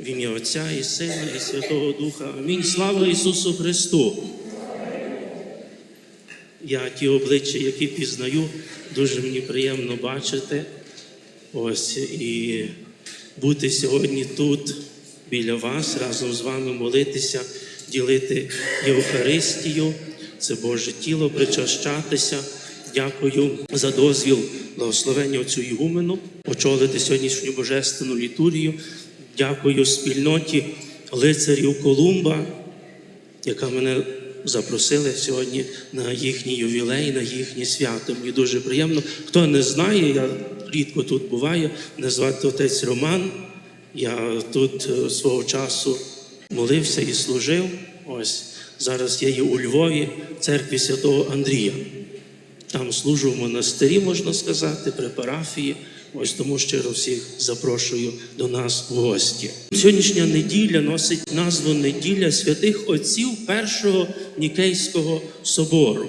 В ім'я Отця і Сина, і Святого Духа. Амінь. Слава Ісусу Христу! Я ті обличчя, які пізнаю, дуже мені приємно бачити. Ось і бути сьогодні тут, біля вас, разом з вами молитися, ділити Євхаристію, це Боже тіло, причащатися. Дякую за дозвіл благословення Отцю Ігумену, очолити сьогоднішню божественну літургію. Дякую спільноті лицарів Колумба, яка мене запросила сьогодні на їхній ювілей, на їхнє свято. Мені дуже приємно. Хто не знає, я рідко тут буваю, мене звати отець Роман. Я тут е, свого часу молився і служив. Ось зараз я є у Львові, церкві святого Андрія. Там служу в монастирі, можна сказати, при парафії. Ось тому щиро всіх запрошую до нас в гості. Сьогоднішня неділя носить назву неділя святих отців Першого Нікейського собору.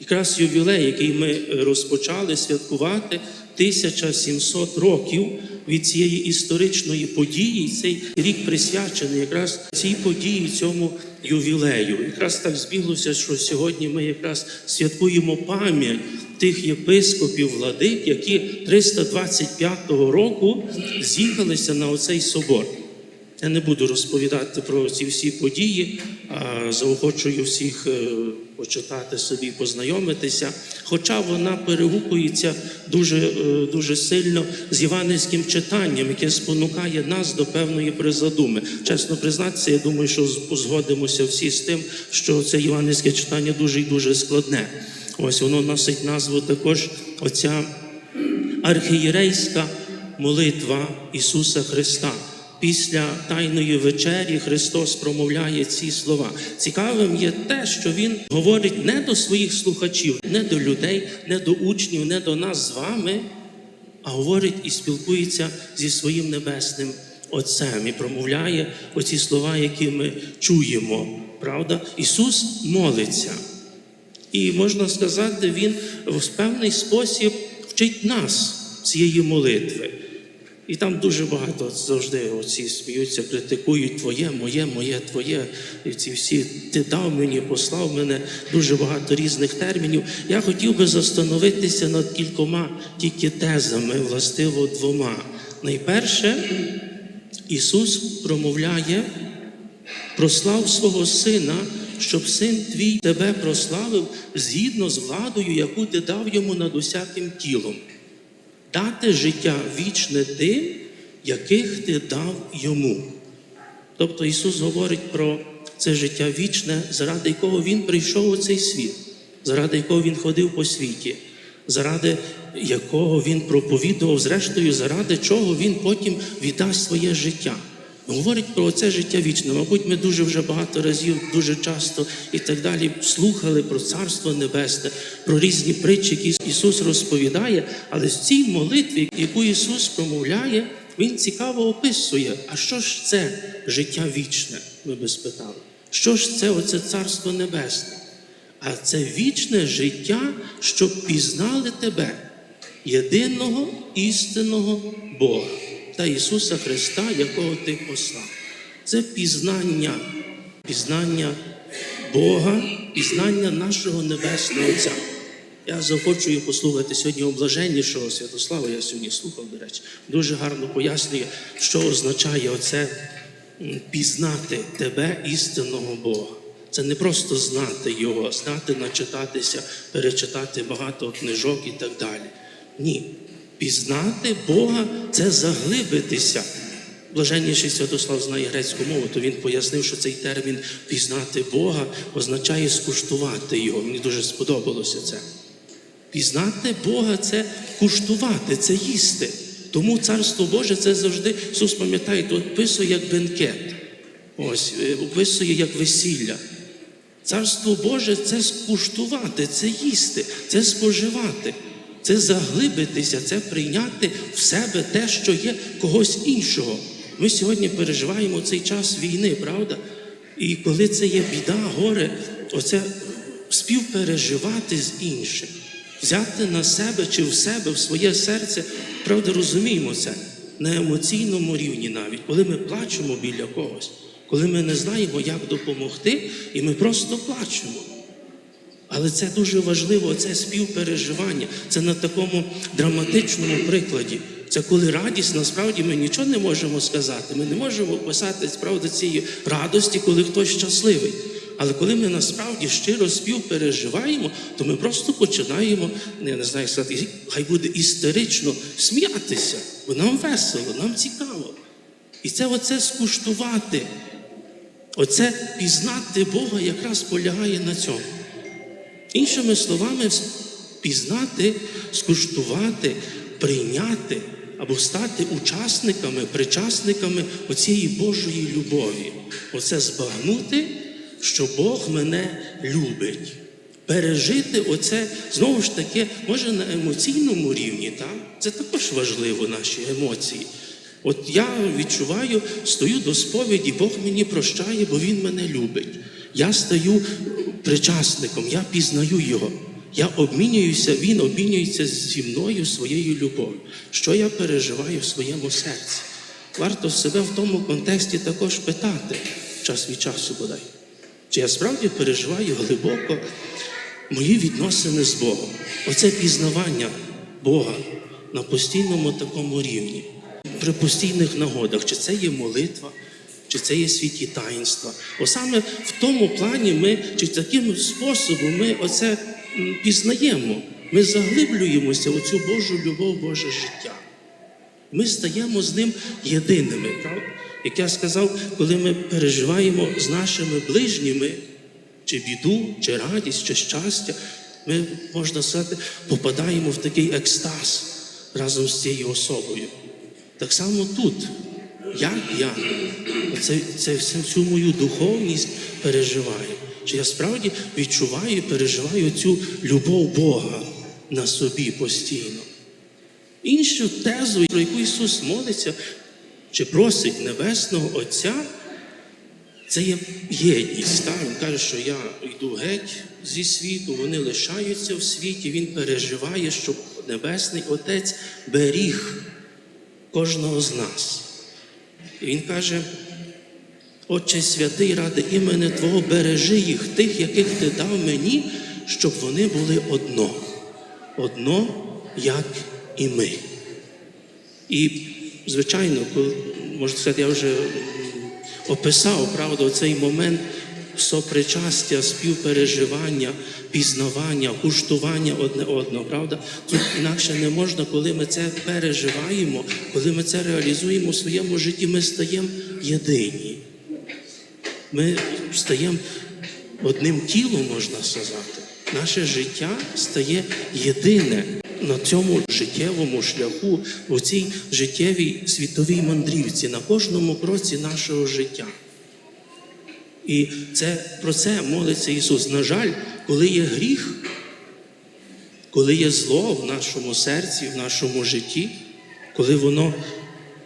Якраз ювілей, який ми розпочали святкувати 1700 років від цієї історичної події. Цей рік присвячений якраз цій події, цьому ювілею. Якраз так збіглося, що сьогодні ми якраз святкуємо пам'ять тих єпископів владик, які 325 року з'їхалися на оцей собор. Я не буду розповідати про ці всі події, а заохочую всіх е, почитати собі, познайомитися. Хоча вона перегукується дуже, е, дуже сильно з євангельським читанням, яке спонукає нас до певної призадуми. Чесно признатися, я думаю, що згодимося всі з тим, що це євангельське читання дуже і дуже складне. Ось воно носить назву також оця архієрейська молитва Ісуса Христа. Після Тайної вечері Христос промовляє ці слова. Цікавим є те, що Він говорить не до своїх слухачів, не до людей, не до учнів, не до нас з вами, а говорить і спілкується зі своїм небесним Отцем і промовляє оці слова, які ми чуємо. Правда? Ісус молиться. І можна сказати, він в певний спосіб вчить нас цієї молитви. І там дуже багато завжди оці сміються, критикують твоє, моє, моє, твоє. І ці всі ти дав мені, послав мене, дуже багато різних термінів. Я хотів би застановитися над кількома тільки тезами, властиво двома. Найперше, Ісус промовляє прослав свого сина, щоб син твій тебе прославив згідно з владою, яку ти дав йому над усяким тілом, дати життя вічне тим, яких ти дав йому. Тобто Ісус говорить про це життя вічне, заради якого Він прийшов у цей світ, заради якого Він ходив по світі, заради якого Він проповідував, зрештою, заради чого Він потім віддасть своє життя. Говорить про це життя вічне. Мабуть, ми дуже вже багато разів, дуже часто і так далі слухали про Царство Небесне, про різні притчі, які Ісус розповідає. Але в цій молитві, яку Ісус промовляє, Він цікаво описує, а що ж це життя вічне, ми би спитали. Що ж це оце Царство Небесне? А це вічне життя, щоб пізнали тебе, єдиного істинного Бога та Ісуса Христа, якого Ти послав. Це пізнання, пізнання Бога, пізнання нашого Небесного Отця. Я захочую послухати сьогодні облаженнішого Святослава, я сьогодні слухав, до речі, дуже гарно пояснює, що означає оце пізнати тебе, істинного Бога. Це не просто знати Його, знати, начитатися, перечитати багато книжок і так далі. Ні. Пізнати Бога це заглибитися. Блаженніший Святослав знає грецьку мову, то він пояснив, що цей термін пізнати Бога означає скуштувати його. Мені дуже сподобалося це. Пізнати Бога це куштувати, це їсти. Тому Царство Боже це завжди, Ісус пам'ятає, то описує як бенкет. Ось, е, описує як весілля. Царство Боже це скуштувати, це їсти, це споживати, це заглибитися, це прийняти в себе те, що є когось іншого. Ми сьогодні переживаємо цей час війни, правда? І коли це є біда, горе, оце співпереживати з іншим, взяти на себе чи в себе, в своє серце, правда, розуміємо це. на емоційному рівні навіть, коли ми плачемо біля когось, коли ми не знаємо, як допомогти, і ми просто плачемо. Але це дуже важливо, це співпереживання. Це на такому драматичному прикладі. Це коли радість, насправді ми нічого не можемо сказати. Ми не можемо описати справді цієї радості, коли хтось щасливий. Але коли ми насправді щиро співпереживаємо, то ми просто починаємо, ну, я не знаю, сказати, хай буде істерично сміятися, бо нам весело, нам цікаво. І це оце скуштувати, оце пізнати Бога якраз полягає на цьому. Іншими словами, пізнати, скуштувати, прийняти або стати учасниками, причасниками оцієї Божої любові. Оце збагнути, що Бог мене любить. Пережити оце знову ж таки, може на емоційному рівні, так? це також важливо, наші емоції. От я відчуваю, стою до сповіді, Бог мені прощає, бо Він мене любить. Я стаю причасником, я пізнаю Його. Я обмінююся, Він обмінюється зі мною своєю любов'ю. Що я переживаю в своєму серці? Варто себе в тому контексті також питати час від часу бодай. Чи я справді переживаю глибоко мої відносини з Богом? Оце пізнавання Бога на постійному такому рівні, при постійних нагодах, чи це є молитва, чи це є святі таїнства. Бо саме в тому плані ми, чи таким способом ми оце пізнаємо, ми заглиблюємося у цю Божу любов, Боже життя. Ми стаємо з ним єдиними. Правда? Як я сказав, коли ми переживаємо з нашими ближніми, чи біду, чи радість, чи щастя, ми, можна сказати, попадаємо в такий екстаз разом з цією особою. Так само тут, як я це, це всю цю мою духовність переживаю. Чи я справді відчуваю і переживаю цю любов Бога на собі постійно. Іншу тезу, про яку Ісус молиться чи просить Небесного Отця, це є єдність. Так? Він каже, що я йду геть зі світу, вони лишаються в світі, Він переживає, щоб Небесний Отець беріг кожного з нас. І Він каже, Отче святий, ради імени Твого бережи їх, тих, яких Ти дав мені, щоб вони були одно. Одно, як і ми. І, звичайно, можна сказати, я вже описав правда, цей момент сопричастя, співпереживання, пізнавання, куштування одне одного. Правда? Тут інакше не можна, коли ми це переживаємо, коли ми це реалізуємо в своєму житті, ми стаємо єдині. Ми стаємо одним тілом, можна сказати. Наше життя стає єдине на цьому життєвому шляху, у цій життєвій світовій мандрівці, на кожному кроці нашого життя. І це, про це молиться Ісус. На жаль, коли є гріх, коли є зло в нашому серці, в нашому житті, коли воно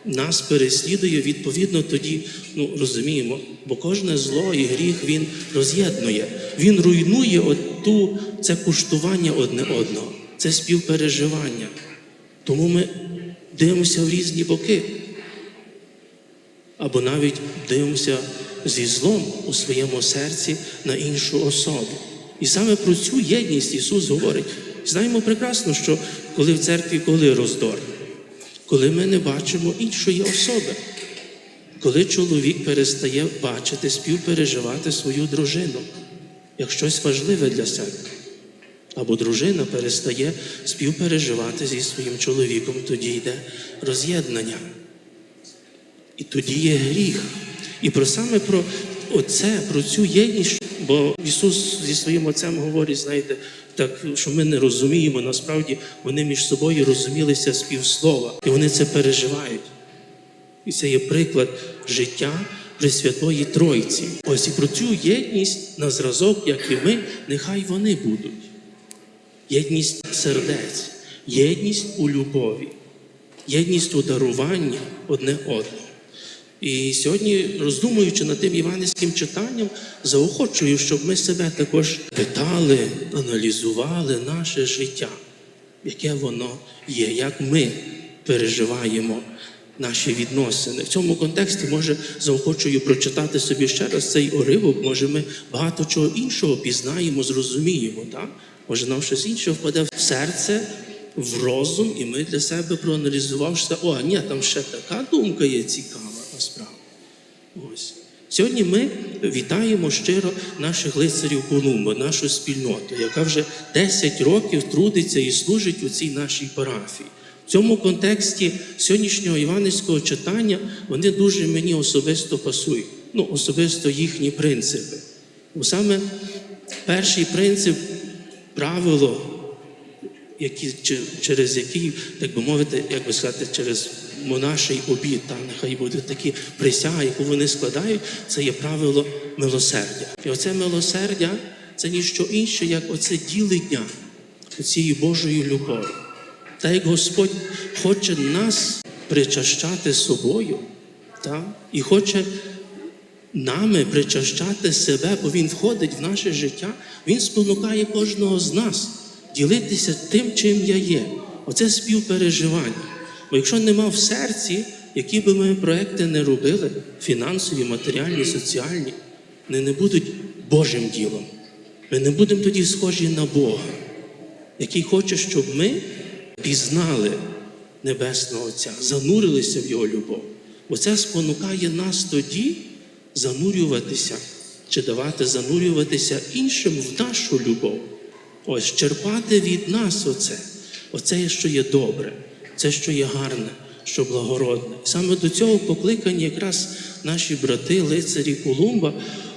нас переслідує, відповідно, тоді ну, розуміємо, бо кожне зло і гріх він роз'єднує, він руйнує оту, це куштування одне одного, це співпереживання. Тому ми дивимося в різні боки, або навіть дивимося зі злом у своєму серці на іншу особу. І саме про цю єдність Ісус говорить. Знаємо прекрасно, що коли в церкві коли роздор, коли ми не бачимо іншої особи, коли чоловік перестає бачити, співпереживати свою дружину, як щось важливе для себе. Або дружина перестає співпереживати зі своїм чоловіком, тоді йде роз'єднання. І тоді є гріх. І про саме про оце, про цю єдність, бо Ісус зі своїм Отцем говорить, знаєте, так, що ми не розуміємо, насправді вони між собою розумілися з півслова, і вони це переживають. І це є приклад життя Пресвятої Тройці. Ось і про цю єдність на зразок, як і ми, нехай вони будуть. Єдність сердець, єдність у любові, єдність у даруванні одне одного. І сьогодні, роздумуючи над тим іванівським читанням, заохочую, щоб ми себе також питали, аналізували наше життя, яке воно є, як ми переживаємо наші відносини. В цьому контексті, може, заохочую прочитати собі ще раз цей уривок, може, ми багато чого іншого пізнаємо, зрозуміємо. Так? Може, нам щось інше впаде в серце, в розум, і ми для себе проаналізувавши, о, ні, там ще така думка є цікава насправді. Ось. Сьогодні ми вітаємо щиро наших лицарів Колумба, нашу спільноту, яка вже 10 років трудиться і служить у цій нашій парафії. В цьому контексті сьогоднішнього іванівського читання вони дуже мені особисто пасують. Ну, особисто їхні принципи. Бо саме перший принцип правило, які, через який, так би мовити, як би сказати, через монаший обід, та нехай будуть такі присяги, яку вони складають, це є правило милосердя. І оце милосердя це ніщо інше, як оце ділення цієї Божої любові. Та як Господь хоче нас причащати собою, та, і хоче нами причащати себе, бо Він входить в наше життя, Він спонукає кожного з нас ділитися тим, чим я є. Оце співпереживання. Бо якщо нема в серці, які би ми проекти не робили, фінансові, матеріальні, соціальні, вони не будуть Божим ділом. Ми не будемо тоді схожі на Бога, який хоче, щоб ми пізнали Небесного Отця, занурилися в Його любов. Бо це спонукає нас тоді занурюватися чи давати занурюватися іншим в нашу любов. Ось черпати від нас оце, оце, що є добре, це, що є гарне, що благородне. Саме до цього покликані якраз наші брати, лицарі Колумба.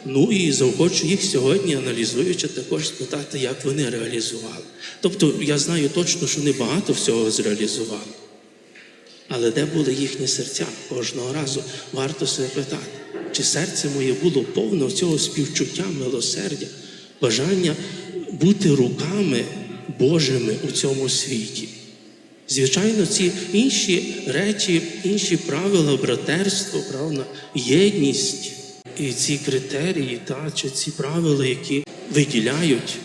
Ну і заохочу їх сьогодні, аналізуючи, також спитати, як вони реалізували. Тобто я знаю точно, що вони багато всього зреалізували. Але де були їхні серця? Кожного разу варто себе питати, чи серце моє було повне цього співчуття, милосердя, бажання бути руками Божими у цьому світі. Звичайно, ці інші речі, інші правила, братерство, правда, єдність і ці критерії, та, чи ці правила, які виділяють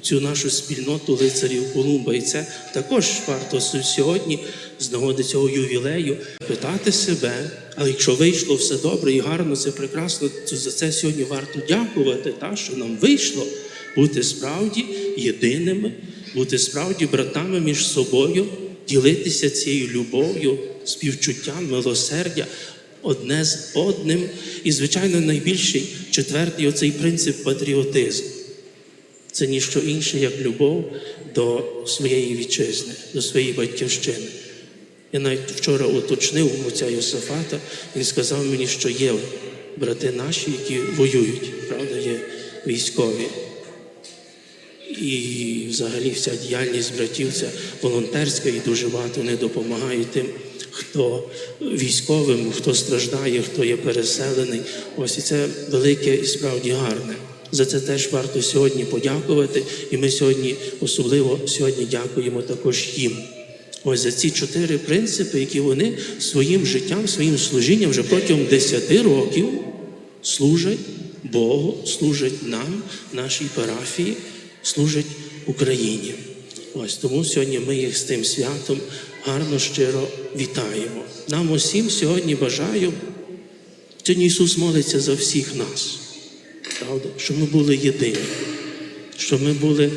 цю нашу спільноту лицарів Колумба. І це також варто сьогодні, з нагоди цього ювілею, питати себе. Але якщо вийшло все добре і гарно, це прекрасно, то за це сьогодні варто дякувати, та, що нам вийшло бути справді єдиними, бути справді братами між собою, ділитися цією любов'ю, співчуттям, милосердя одне з одним. І, звичайно, найбільший четвертий оцей принцип патріотизму. Це ніщо інше, як любов до своєї вітчизни, до своєї батьківщини. Я навіть вчора уточнив отця Йосифата, він сказав мені, що є брати наші, які воюють, правда, є військові. І взагалі вся діяльність братів це волонтерська, і дуже багато вони допомагають тим, хто військовим, хто страждає, хто є переселений. Ось і це велике і справді гарне. За це теж варто сьогодні подякувати. І ми сьогодні, особливо сьогодні, дякуємо також їм. Ось за ці чотири принципи, які вони своїм життям, своїм служінням вже протягом 10 років служать Богу, служать нам, нашій парафії, служать Україні. Ось тому сьогодні ми їх з тим святом гарно щиро вітаємо. Нам усім сьогодні бажаю, сьогодні Ісус молиться за всіх нас, правда? Щоб ми були єдині, щоб ми були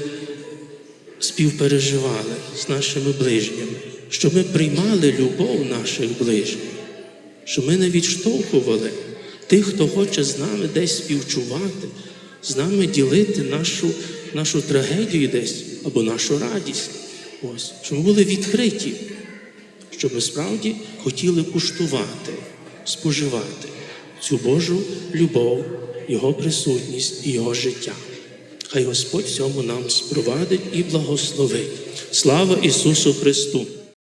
співпереживали з нашими ближніми, щоб ми приймали любов наших ближніх, щоб ми не відштовхували тих, хто хоче з нами десь співчувати, з нами ділити нашу, нашу трагедію десь або нашу радість. Ось, щоб ми були відкриті, щоб ми справді хотіли куштувати, споживати цю Божу любов, Його присутність і Його життя. Хай Господь цьому нам спровадить і благословить. Слава Ісусу Христу!